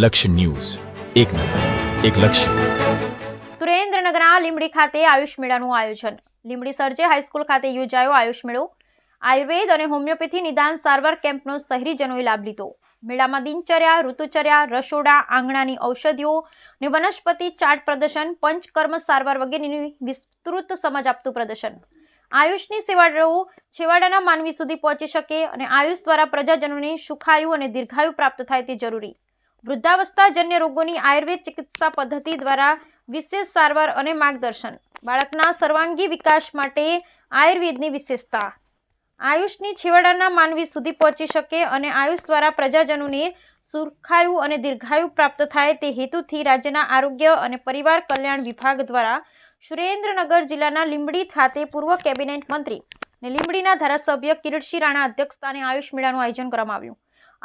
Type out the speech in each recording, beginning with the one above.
લક્ષ્ય ન્યૂઝ. એક નજર, એક લક્ષ્ય. સુરેન્દ્રનગરના લીંબડી ખાતે આયુષ મેળાનું આયોજન. લીંબડી સરજે હાઈસ્કૂલ ખાતે યોજાયો આયુષ મેળો. આયુર્વેદ અને હોમિયોપેથી નિદાન સારવાર કેમ્પનો શહેરીજનોએ લાભ લીધો. મેળામાં દિનચર્યા, ઋતુચર્યા, રસોડા, આંગણાની ઔષધિઓ ને વનસ્પતિ ચાર્ટ પ્રદર્શન, પંચકર્મ સારવાર વગેરેની વિસ્તૃત સમજ આપતું પ્રદર્શન. આયુષની સેવાઓ છેવાડાના માનવી સુધી પહોંચી શકે અને આયુષ દ્વારા પ્રજાજનોને સુખાયુ અને દીર્ઘાયુ પ્રાપ્ત થાય તે જરૂરી. વૃદ્ધાવસ્થાજન્ય રોગોની આયુર્વેદ ચિકિત્સા પદ્ધતિ દ્વારા વિશેષ સારવાર અને માર્ગદર્શન. બાળકના સર્વાંગી વિકાસ માટે આયુર્વેદની વિશેષતા. આયુષની છેવાડાના માનવી સુધી પહોંચી શકે અને આયુષ દ્વારા પ્રજાજનોને સુરખાયુ અને દીર્ઘાયુ પ્રાપ્ત થાય તે હેતુથી રાજ્યના આરોગ્ય અને પરિવાર કલ્યાણ વિભાગ દ્વારા સુરેન્દ્રનગર જિલ્લાના લીંબડી ખાતે પૂર્વ કેબિનેટ મંત્રી ને લીંબડીના ધારાસભ્ય કિરીટસિંહ રાણા અધ્યક્ષ સ્થાને આયુષ મેળાનું આયોજન કરવામાં આવ્યું.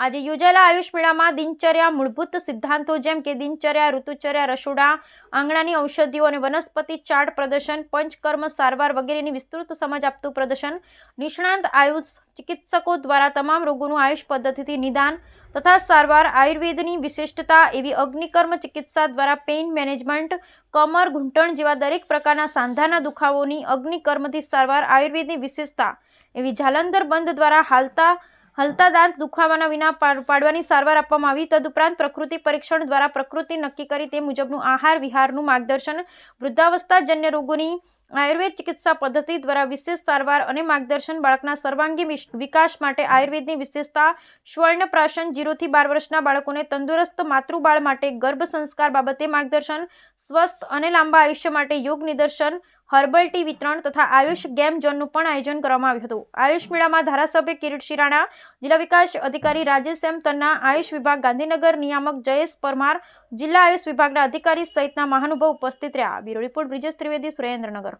આજે યોજાયેલા આયુષ મેળામાં દિનચર્યા, મૂળભૂત સિદ્ધાંતો જેમ કે દિનચર્યા, ઋતુચર્યા, રસોડા, આંગણાની ઔષધિઓ અને વનસ્પતિ ચાર્ટ પ્રદર્શન, પંચકર્મ, સારવાર વગેરેની વિસ્તૃત સમજ આપતું પ્રદર્શન, નિષ્ણાંત આયુષ ચિકિત્સકો દ્વારા તમામ રોગોનું આયુષ પદ્ધતિથી નિદાન તથા સારવાર, આયુર્વેદની વિશિષ્ટતા એવી અગ્નિકર્મ ચિકિત્સા દ્વારા પેઇન મેનેજમેન્ટ, કમર ઘૂંટણ જેવા દરેક પ્રકારના સાંધાના દુખાવોની અગ્નિકર્મથી સારવાર, આયુર્વેદની વિશેષતા એવી જાલંધર બંધ દ્વારા હાલતા હલતા દાંત દુખાવાના વિના પાડ- પાડવાની સારવાર આપવામાં આવી. તદુપરાંત પ્રકૃતિ પરીક્ષણ દ્વારા પ્રકૃતિ નક્કી કરી તે મુજબનું આહાર, વિહારનું માર્ગદર્શન, વૃદ્ધાવસ્થાજન્ય રોગોની આયુર્વેદ ચિકિત્સા પદ્ધતિ દ્વારા વિશેષ સારવાર અને માર્ગદર્શન બાળકના સર્વાંગી વિકાસ માટે આયુર્વેદની વિશેષતા સ્વર્ણપ્રાશન જીરોથી બાર વર્ષના બાળકોને તંદુરસ્ત માતૃબાળ માટે ગર્ભ સંસ્કાર બાબતે માર્ગદર્શન, સ્વસ્થ અને લાંબા આયુષ્ય માટે યોગ નિદર્શન હર્બલ ટી વિતરણ તથા આયુષ ગેમ ઝોનનું પણ આયોજન કરવામાં આવ્યું હતું. આયુષ મેળામાં ધારાસભ્ય કિરીટ શિરાણા જિલ્લા વિકાસ અધિકારી રાજેશ એમ તન્ના આયુષ વિભાગ ગાંધીનગર નિયામક જયેશ પરમાર જિલ્લા આયુષ વિભાગના અધિકારી સહિતના મહાનુભાવ ઉપસ્થિત રહ્યા. Bureau report Brijesh Trivedi Surendranagar.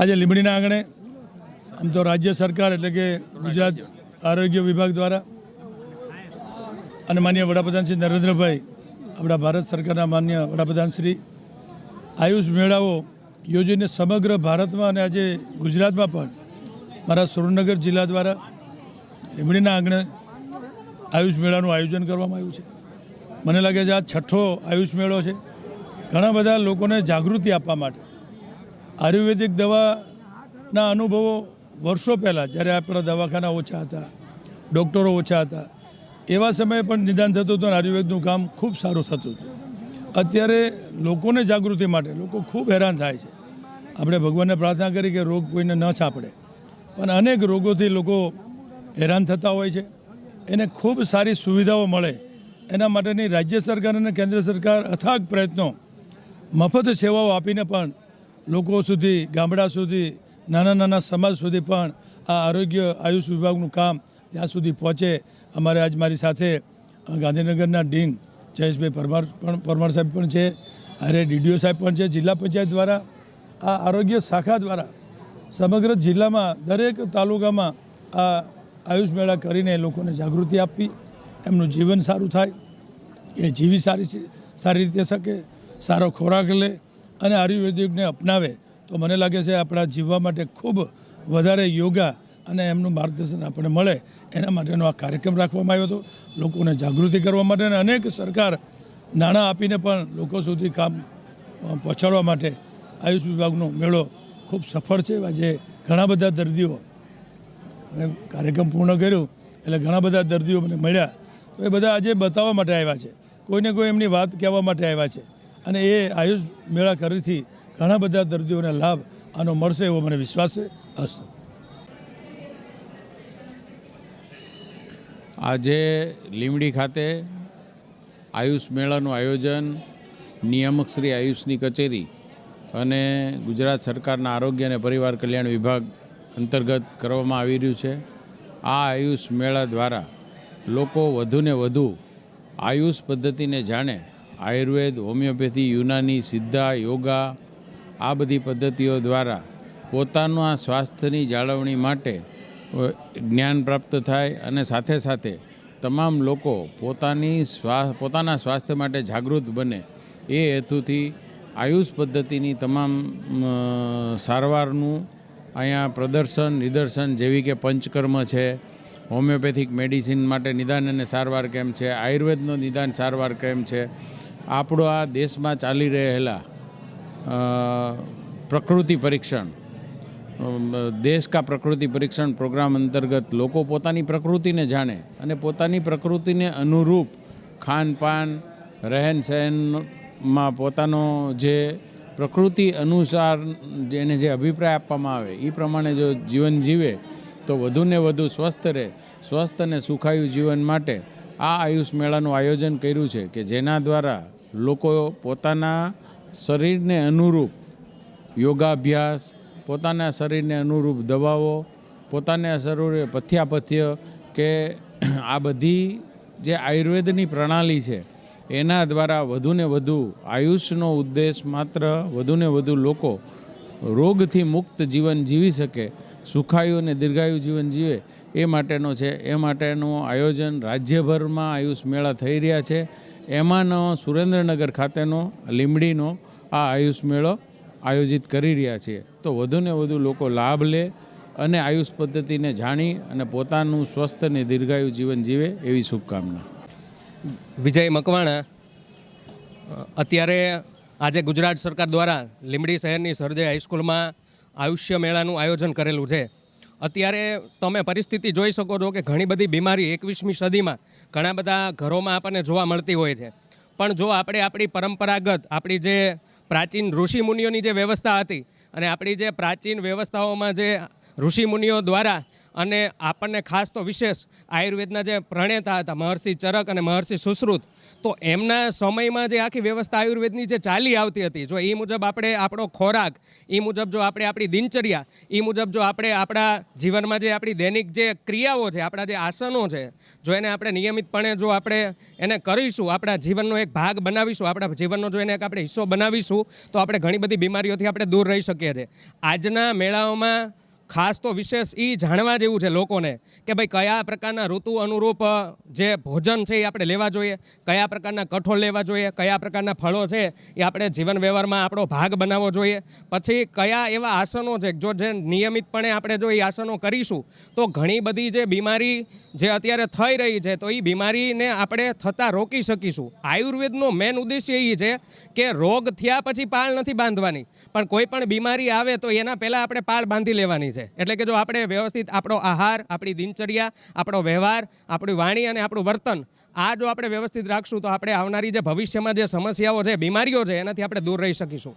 આજે લીંબડીના આંગણે આમ તો રાજ્ય સરકાર એટલે કે ગુજરાત આરોગ્ય વિભાગ દ્વારા અને માન્ય વડાપ્રધાન શ્રી નરેન્દ્રભાઈ આપણા ભારત સરકારના માન્ય વડાપ્રધાન શ્રી આયુષ મેળાઓ યોજીને સમગ્ર ભારતમાં અને આજે ગુજરાતમાં પણ મારા સુરેન્દ્રનગર જિલ્લા દ્વારા લીંબડીના આંગણે આયુષ મેળાનું આયોજન કરવામાં આવ્યું છે. મને લાગે છે આ છઠ્ઠો આયુષ મેળો છે. ઘણા બધા લોકોને જાગૃતિ આપવા માટે આયુર્વેદિક દવાના અનુભવો વર્ષો પહેલાં જ્યારે આપણા દવાખાના ઓછા હતા, ડૉક્ટરો ઓછા હતા, એવા સમયે પણ નિદાન થતું હતું અને આયુર્વેદનું કામ ખૂબ સારું થતું હતું. અત્યારે લોકોને જાગૃતિ માટે લોકો ખૂબ હેરાન થાય છે. આપણે ભગવાનને પ્રાર્થના કરી કે રોગ કોઈને ન છાપડે. પણ અનેક રોગોથી લોકો હેરાન થતા હોય છે. એને ખૂબ સારી સુવિધાઓ મળે. એના માટેની રાજ્ય સરકાર અને કેન્દ્ર સરકાર અથાગ પ્રયત્નો, મફત સેવાઓ આપીને પણ લોકો સુધી, ગામડા સુધી, નાના નાના સમાજ સુધી પણ આ આરોગ્ય આયુષ વિભાગનું કામ ત્યાં સુધી પહોંચે, અમારે આજ મારી સાથે ગાંધીનગરના ડીન જયેશભાઈ પરમાર પણ પરમાર સાહેબ પણ છે, અરે ડીડીઓ સાહેબ પણ છે, જિલ્લા પંચાયત દ્વારા, આ આરોગ્ય શાખા દ્વારા સમગ્ર જિલ્લામાં દરેક તાલુકામાં આ આયુષ મેળા કરીને લોકોને જાગૃતિ આપવી, એમનું જીવન સારું થાય, એ જીવી સારી સારી રીતે શકે, સારો ખોરાક લે અને આયુર્વેદિકને અપનાવે, તો મને લાગે છે આપણા જીવવા માટે ખૂબ વધારે યોગા અને એમનું માર્ગદર્શન આપણને મળે. એના માટેનો આ કાર્યક્રમ રાખવામાં આવ્યો હતો. લોકોને જાગૃતિ કરવા માટે અને અનેક સરકાર નાણાં આપીને પણ લોકો સુધી કામ પહોંચાડવા માટે આયુષ વિભાગનો મેળો ખૂબ સફળ છે. આજે ઘણા બધા દર્દીઓ કાર્યક્રમ પૂર્ણ કર્યો એટલે ઘણા બધા દર્દીઓ મને મળ્યા. તો એ બધા આજે બતાવવા માટે આવ્યા છે. કોઈને કોઈ એમની વાત કહેવા માટે આવ્યા છે. અને એ આયુષ મેળા કરીથી ઘણા બધા દર્દીઓને લાભ આનો મળશે એવો મને વિશ્વાસ છે. અસ્તુ આજે લીમડી ખાતે આયુષ મેળાનું આયોજન નિયામક શ્રી આયુષની કચેરી અને ગુજરાત સરકારના આરોગ્ય અને પરિવાર કલ્યાણ વિભાગ અંતર્ગત કરવામાં આવી રહ્યું છે. આ આયુષ મેળા દ્વારા લોકો વધુને વધુ આયુષ પદ્ધતિને જાણે આયુર્વેદ, હોમિયોપેથી, યુનાની, સિદ્ધા, યોગા આ બધી પદ્ધતિઓ દ્વારા પોતાના સ્વાસ્થ્યની જાળવણી માટે જ્ઞાન પ્રાપ્ત થાય અને સાથે સાથે તમામ લોકો પોતાની સ્વા, પોતાના સ્વાસ્થ્ય માટે જાગૃત બને. એ હેતુથી આયુષ પદ્ધતિની તમામ સારવારનું અહીંયા પ્રદર્શન, નિદર્શન જેવી કે પંચકર્મ છે, હોમિયોપેથિક મેડિસિન માટે નિદાન અને સારવાર કેમ છે, આયુર્વેદનો નિદાન સારવાર કેમ છે, આપણો આ દેશમાં ચાલી રહેલા પ્રકૃતિ પરીક્ષણ દેશ કા પ્રકૃતિ પરીક્ષણ પ્રોગ્રામ અંતર્ગત લોકો પોતાની પ્રકૃતિને જાણે અને પોતાની પ્રકૃતિને અનુરૂપ ખાનપાન રહેન સહેનમાં પોતાનો જે પ્રકૃતિ અનુસાર જેને જે અભિપ્રાય આપવામાં આવે એ પ્રમાણે જો જીવન જીવે તો વધુને વધુ સ્વસ્થ રહે, સ્વસ્થ અને સુખાયુ જીવન માટે આ આયુષ મેળાનું આયોજન કર્યું છે કે જેના દ્વારા લોકો પોતાના શરીરને અનુરૂપ યોગાભ્યાસ પોતાના શરીરને અનુરૂપ દવાઓ, પોતાના શરીરે પથ્યાપથ્ય કે આ બધી જે આયુર્વેદની પ્રણાલી છે, એના દ્વારા વધુને વધુ આયુષનો ઉદ્દેશ માત્ર વધુને વધુ લોકો રોગથી મુક્ત જીવન જીવી શકે, સુખાયુ અને દીર્ઘાયુ જીવન જીવે, એ માટેનો છે. એ માટેનું આયોજન રાજ્યભરમાં આયુષ મેળા થઈ રહ્યા છે. એમાંનો સુરેન્દ્રનગર ખાતેનો લીમડીનો આ આયુષ મેળો આયોજિત કરી રહ્યા છીએ. તો વધુને વધુ લોકો લાભ લે અને આયુષ પદ્ધતિને જાણી અને પોતાનું સ્વસ્થ અને દીર્ઘાયુ જીવન જીવે એવી શુભકામના. વિજય મકવાણા, અત્યારે આજે ગુજરાત સરકાર દ્વારા લીંબડી શહેરની સરજે હાઈસ્કૂલમાં આયુષ્ય મેળાનું આયોજન કરેલું છે. અત્યારે તમે પરિસ્થિતિ જોઈ શકો છો કે ઘણી બધી બીમારી એકવીસમી સદીમાં ઘણા બધા ઘરોમાં આપણને જોવા મળતી હોય છે. પણ જો આપણે આપણી પરંપરાગત, આપણી જે પ્રાચીન ઋષિમુનિઓની જે વ્યવસ્થા હતી અને આપણી જે પ્રાચીન વ્યવસ્થાઓમાં જે ઋષિમુનિઓ દ્વારા અને આપણને ખાસ તો વિશેષ આયુર્વેદના જે પ્રણેતા હતા, મહર્ષિ ચરક અને મહર્ષિ સુશ્રુત, તો એમના સમયમાં જે આખી વ્યવસ્થા આયુર્વેદની જે ચાલી આવતી હતી, જો એ મુજબ આપણે આપણો ખોરાક, એ મુજબ જો આપણે આપણી દિનચર્યા, એ મુજબ જો આપણે આપણા જીવનમાં જે આપણી દૈનિક જે ક્રિયાઓ છે, આપણા જે આસનો છે, જો એને આપણે નિયમિતપણે જો આપણે એને કરીશું, આપણા જીવનનો એક ભાગ બનાવીશું, આપણા જીવનનો જો એને એક આપણે હિસ્સો બનાવીશું, તો આપણે ઘણી બધી બીમારીઓથી આપણે દૂર રહી શકીએ છીએ. આજના મેળાઓમાં ખાસ તો વિશેષ એ જાણવા જેવું છે લોકોને કે ભાઈ કયા પ્રકારના ઋતુ અનુરૂપ જે ભોજન છે એ આપણે લેવા જોઈએ, કયા પ્રકારના કઠોળ લેવા જોઈએ, કયા પ્રકારના ફળો છે એ આપણે જીવન વ્યવહારમાં આપણો ભાગ બનાવવો જોઈએ. પછી કયા એવા આસનો છે, જો જે નિયમિતપણે આપણે જો એ આસનો કરીશું, તો ઘણી બધી જે બીમારી જે અત્યારે થઈ રહી છે, તો એ બીમારીને આપણે થતાં રોકી શકીશું. આયુર્વેદનો મેન ઉદ્દેશ્ય એ છે કે રોગ થયા પછી પાળ નથી બાંધવાની. પણ કોઈ પણ બીમારી આવે તો એના પહેલાં આપણે પાળ બાંધી લેવાની છે. એટલે કે જો આપણે વ્યવસ્થિત આપણો આહાર, આપણી દિનચર્યા, આપણો વ્યવહાર, આપણી વાણી અને આપણું વર્તન, આ જો આપણે વ્યવસ્થિત રાખશું તો આપણે આવનારી જે ભવિષ્યમાં જે સમસ્યાઓ છે, બીમારીઓ છે, એનાથી આપણે દૂર રહી શકીશું.